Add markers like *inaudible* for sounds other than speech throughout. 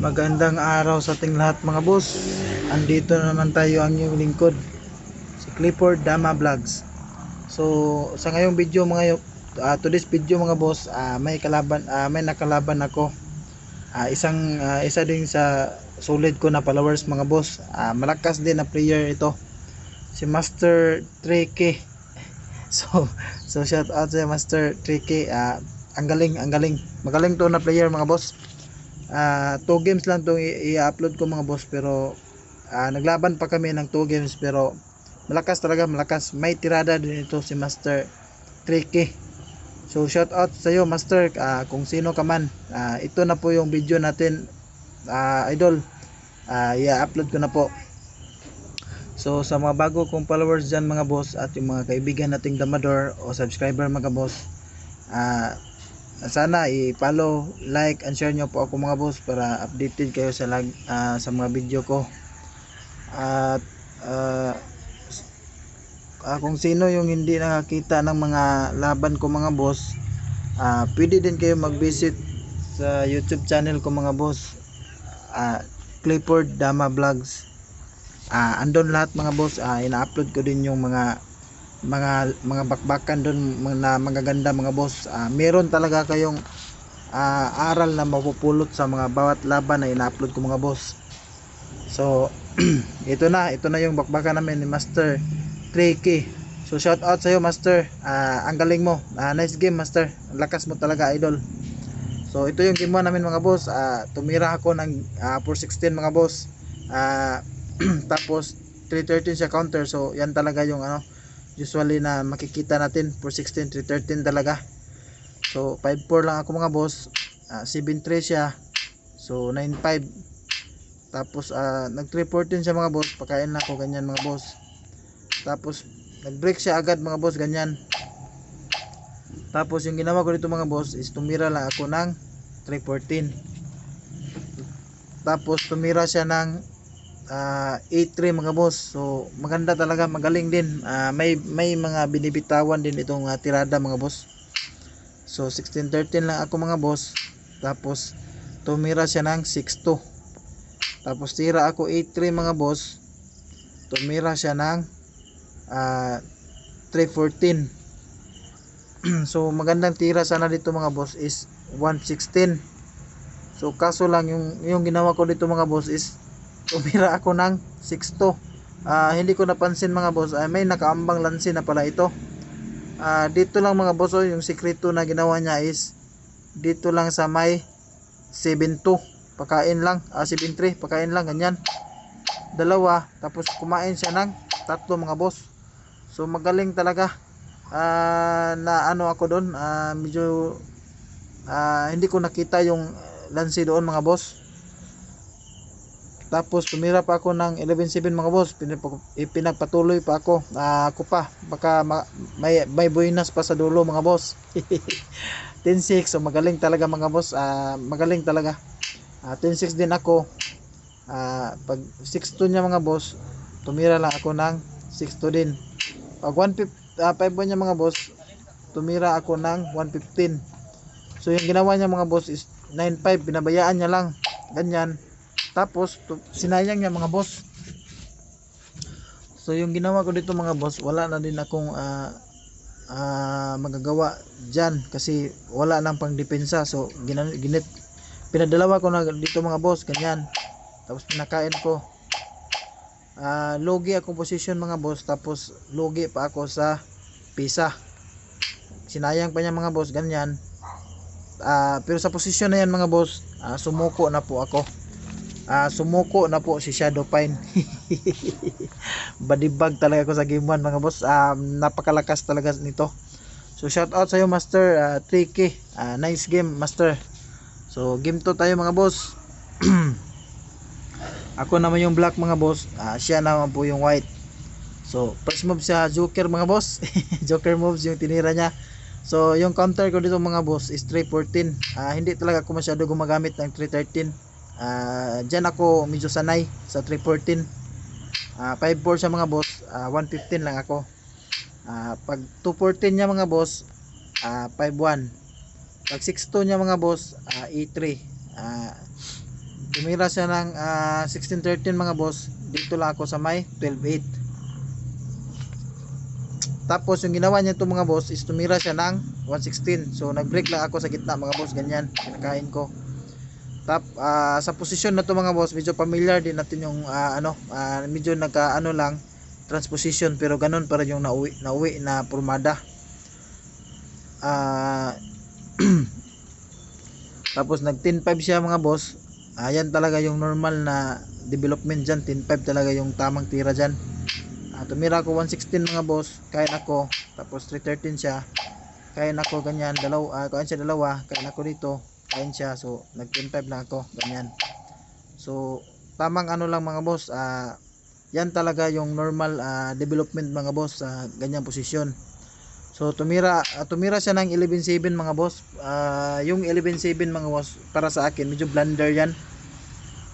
Magandang araw sa ating lahat mga boss. Andito na naman tayo ang inyong lingkod. Si Clifford Dama Vlogs. So sa ngayong video mga uh, today's video mga boss, ah, may kalaban ah, may nakalaban ako. Ah, isang ah, isa din sa solid ko na followers mga boss. Ah, malakas din na player ito. Si Master 3K. *laughs* So so shout out sa Master 3K. Ah, ang galing, ang galing. Magaling to na player mga boss ah two games lang tong i-upload ko mga boss pero ah, naglaban pa kami ng two games pero malakas talaga malakas. May tirada din ito si Master 3K so shout out sa iyo Master ah, kung sino ka man. Ah, ito na po yung video natin ah, idol. Ah, i-upload ko na po. So sa mga bago kong followers dyan mga boss at yung mga kaibigan nating damador o subscriber mga boss ah sana i-follow, like, and share nyo po ako mga boss para updated kayo sa lag, ah, sa mga video ko. At s- ah, kung sino yung hindi nakakita ng mga laban ko mga boss, ah, pwede din kayo mag-visit sa YouTube channel ko mga boss. Ah, Clifford Dama Vlogs. Ah, andon lahat mga boss, ah, ina-upload ko din yung mga mga mga bakbakan doon na magaganda mga boss. Ah, meron talaga kayong ah, aral na mapupulot sa mga bawat laban na ina-upload ko mga boss. So *clears throat* ito na ito na yung bakbakan namin ni Master 3K so shout out sa iyo Master. Ah, ang galing mo. Ah, nice game Master. Lakas mo talaga idol. So ito yung game 1 namin mga boss. Ah, tumira ako ng ah, 416 mga boss. Ah, *clears throat* tapos 313 siya counter. So yan talaga yung ano usually na makikita natin for 16 313 talaga. So 54 lang ako mga boss ah, 73 siya so 95 tapos ah, nag 314 siya mga boss pakain na ako ganyan mga boss. Tapos nag break siya agad mga boss ganyan. Tapos yung ginawa ko dito mga boss is tumira lang ako ng 314 tapos tumira siya ng ah 8-3 mga boss. So maganda talaga, magaling din. Ah, may may mga binibitawan din itong ah, tirada mga boss. So 16-13 lang ako mga boss. Tapos tumira siya ng 6-2. Tapos tira ako 8-3 mga boss. Tumira siya ng ah 3-14. *clears throat* so magandang tira sana dito mga boss is 116. So kaso lang yung yung ginawa ko dito mga boss is tumira ako ng 6-2 Ah, hindi ko napansin mga boss. Ay may nakaambang lansi na pala ito. Ah, dito lang mga boss oh, yung sikreto na ginawa niya is dito lang sa may 7-2 pakain lang. Ah, 7-3 pakain lang ganyan. Dalawa. Tapos kumain siya ng tatlo mga boss. So magaling talaga. Ah, na ano ako doon ah, medyo ah, hindi ko nakita yung lansi doon mga boss tapos tumira pa ako ng 11-7 mga boss. Pinagpatuloy pa ako. Ah, ako pa. Baka ma- may, may buinas pa sa dulo mga boss. *laughs* 10-6. So magaling talaga mga boss. Ah, magaling talaga. Ah, 10-6 din ako. Ah, pag 6-2 niya mga boss, tumira lang ako ng 6-2 din. Pag 1-5 ah, 5 niya mga boss, tumira ako ng 115. So yung ginawa niya mga boss is 9-5. Binabayaan niya lang. Ganyan. Tapos, sinayang niya mga boss. So, yung ginawa ko dito mga boss, wala na din akong ah, ah, magagawa dyan kasi wala nang pang depensa. So, ginan, ginit, pinadalawa ko na dito mga boss, ganyan. Tapos, pinakain ko. Ah, logi akong position mga boss, tapos logi pa ako sa pisa. Sinayang pa niya mga boss, ganyan. Ah, pero sa posisyon na yan mga boss, ah, sumuko na po ako ah sumuko na po si Shadow Pine. *laughs* Badibag talaga ako sa game 1 mga boss. Um, napakalakas talaga nito. So shout out sa iyo master ah, 3k Ah, nice game master. So game 2 tayo mga boss. *clears throat* Ako naman yung black mga boss. Ah, siya naman po yung white. So first move sa joker mga boss. *laughs* Joker moves yung tinira niya. So yung counter ko dito mga boss is 314 Ah, hindi talaga ako masyado gumagamit ng 313 Ah, diyan ako medyo sanay sa 314. Ah, 54 siya mga boss, ah, 115 lang ako. Ah, pag 214 niya mga boss, ah, 51. Pag 62 niya mga boss, ah, E3. Ah, tumira siya ng ah, 1613 mga boss dito lang ako sa may 128 tapos yung ginawa niya to mga boss is tumira siya ng 116 so nag break lang ako sa gitna mga boss ganyan kinakain ko tap ah, sa posisyon na to mga boss medyo familiar din natin yung ah, ano ah, medyo nagka ano lang transposition pero ganun para yung nauwi, nauwi na formada ah *clears throat* tapos nag 10.5 siya mga boss. Ayan talaga yung normal na development dyan. 10.5 talaga yung tamang tira dyan. Ah, tumira ako 116 mga boss. Kain ako tapos 313 siya. Kain ako ganyan dalaw ah, kain siya dalawa. Kain ako dito kain siya so nag 10.5 lang ako ganyan. So tamang ano lang mga boss ah, yan talaga yung normal ah, development mga boss sa ganyang posisyon. So tumira ah, tumira siya ng 11.7 mga boss. Ah, yung 11.7 mga boss para sa akin medyo blunder yan.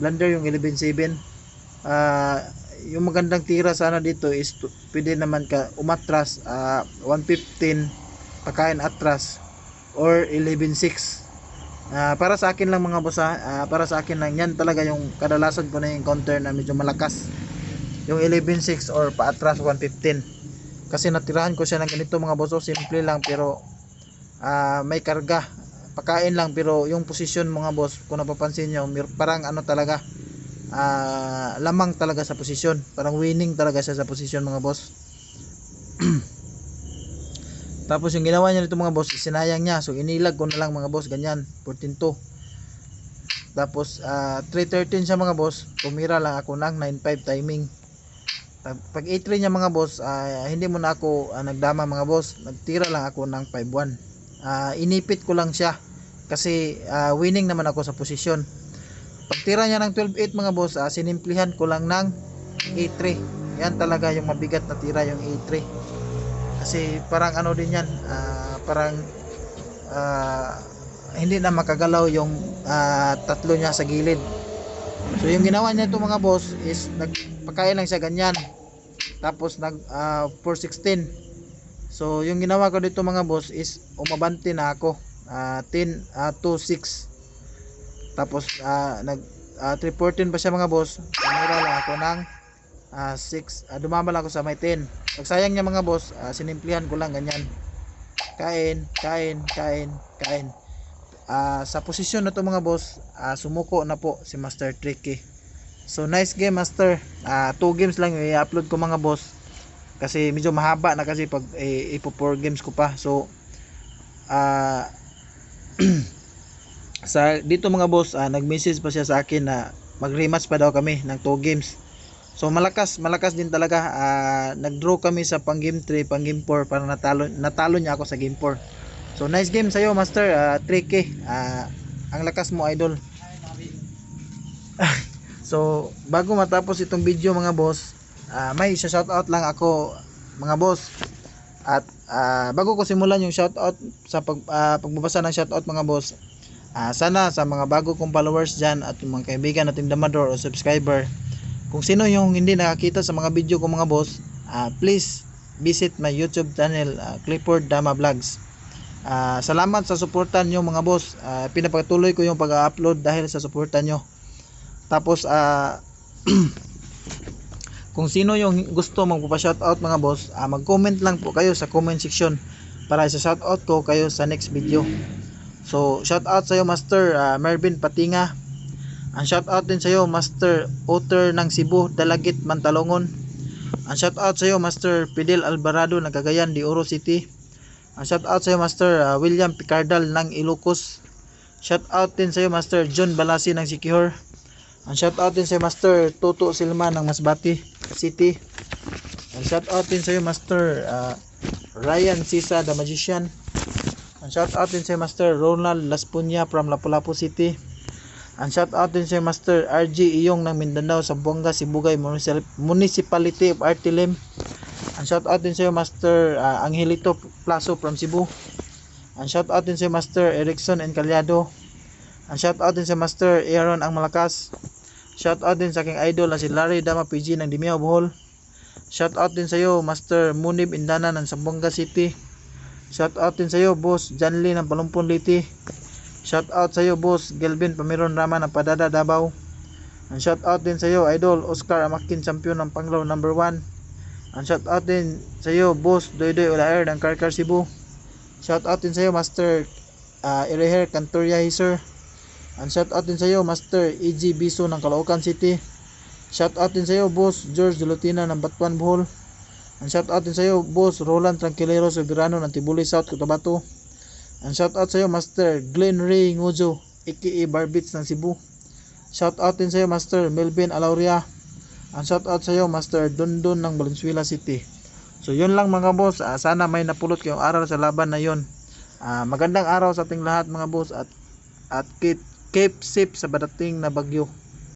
Blunder yung 11.7 ah yung magandang tira sana dito is pwede naman ka umatras ah, 115 pakain atras or 11.6 Ah, para sa akin lang mga boss ha, ah, para sa akin lang yan talaga yung kadalasan ko na yung counter na medyo malakas. Yung 11.6 or paatras 115 kasi natirahan ko siya ng ganito mga boss oh, simple lang pero ah, may karga. Pakain lang pero yung posisyon mga boss kung napapansin mir- parang ano talaga ah, lamang talaga sa posisyon. Parang winning talaga siya sa posisyon mga boss *clears throat* tapos yung ginawa niya nito mga boss sinayang niya. So inilag ko na lang mga boss ganyan. 14.2 tapos ah, 3.13 siya mga boss tumira lang ako ng 9.5 timing. Pag- pag 8.3 niya mga boss ah, hindi mo na ako ah, nagdama mga boss. Nagtira lang ako ng 5.1 Ah, inipit ko lang siya. Kasi ah, winning naman ako sa posisyon. Pagtira niya ng 12.8 mga boss ah, sinimplihan ko lang ng 8.3 yan talaga yung mabigat na tira yung 8.3 kasi parang ano din yan ah, parang ah, hindi na makagalaw yung ah, tatlo niya sa gilid. So yung ginawa niya ito mga boss is nagpakain lang siya ganyan. Tapos nag ah, 416 so yung ginawa ko dito mga boss is umabante na ako. Ah, 10 ah, 2 6 tapos ah, nag ah, 314 pa siya mga boss. Tumira lang ako ng ah, 6 ah, dumama lang ako sa may 10 pag sayang niya mga boss ah, sinimplihan ko lang ganyan. Kain kain kain kain. Ah, sa posisyon na to mga boss ah, sumuko na po si Master Tricky. So nice game Master. Ah, two games lang i-upload ko mga boss. Kasi medyo mahaba na kasi pag eh, ipo 4 games ko pa. So ah *clears throat* sa dito mga boss ah, nag-message pa siya sa akin na mag-rematch pa daw kami ng 2 games so malakas malakas din talaga. Ah, nag-draw kami sa pang game 3 pang game 4 para natalo natalo niya ako sa game 4 so nice game sa'yo master Ah, tricky Ah, ang lakas mo idol. *laughs* So bago matapos itong video mga boss ah, may isa shoutout lang ako mga boss. At ah, bago ko simulan yung shoutout sa pag, ah, pagbabasa ng shoutout mga boss Ah, sana sa mga bago kong followers dyan at yung mga kaibigan natin damador o subscriber kung sino yung hindi nakakita sa mga video ko mga boss ah, please visit my youtube channel ah, Clifford Dama Vlogs. Ah, salamat sa suportan nyo mga boss. Ah, pinapatuloy ko yung pag-upload dahil sa suportan nyo. Tapos ah *clears throat* kung sino yung gusto magpapa-shoutout mga boss ah, mag-comment lang po kayo sa comment section para sa shoutout ko kayo sa next video. So, shout out sa iyo Master ah, Mervin Patinga. Ang shout out din sa iyo Master Otter ng Cebu, Dalagit, Mantalongon. Ang shout out sa iyo Master Fidel Alvarado ng Cagayan de Oro City. Ang shout out sa iyo Master ah, William Picardal ng Ilocos. Shout out din sa iyo Master John Balasi ng Sikihor. Ang shout out din sa iyo Master Toto Silma ng Masbati City. Ang shout out din sa iyo Master ah, Ryan Sisa the Magician. Ang shout out din si Master Ronald Laspunya from Lapu-Lapu City. Ang shout out din si Master RG Iyong ng Mindanao, Zamboanga, Sibugay Municipal- Municipality of Artilim. Ang shout out din si Master ah, Angelito Plaso from Cebu. Ang shout out din si Master Erickson Encaliado. Ang shout out din si Master Aaron Ang Malakas. Shout out din sa aking idol na si Larry Dama PG ng Dimeo Bohol. Shout out din sa iyo Master Munib Indana ng Zamboanga City. Shout out din sa iyo Boss Janly ng Palumpon Liti. Shout out sa iyo Boss Gelvin Pamiron Rama ng Padada Davao. Ang shout out din sa iyo, Idol Oscar Amakin, champion ng Panglaw number 1. Ang shout out din sa iyo, Boss Doydoy Ulaer ng Karkar Cebu. Shout out din sa iyo, Master uh, Ireher Cantoria Hiser. Ang shout out din sa iyo, Master EG Biso ng Caloocan City. Shout out din sa iyo, Boss George Dulutina ng Batuan Bohol. Ang shout out din sa iyo, Boss Roland Tranquilero Soberano ng Tibuli South, Cotabato. Ang shout out sa iyo, Master Glenn Ray Ngujo, aka Barbits ng Cebu. Shout out din sa iyo, Master Melvin Alauria. Ang shout out sa iyo, Master Dondon ng Valenzuela City. So yun lang mga boss, Ah, sana may napulot kayong aral sa laban na yun. Ah, magandang araw sa ating lahat mga boss at at keep, keep safe sa badating na bagyo.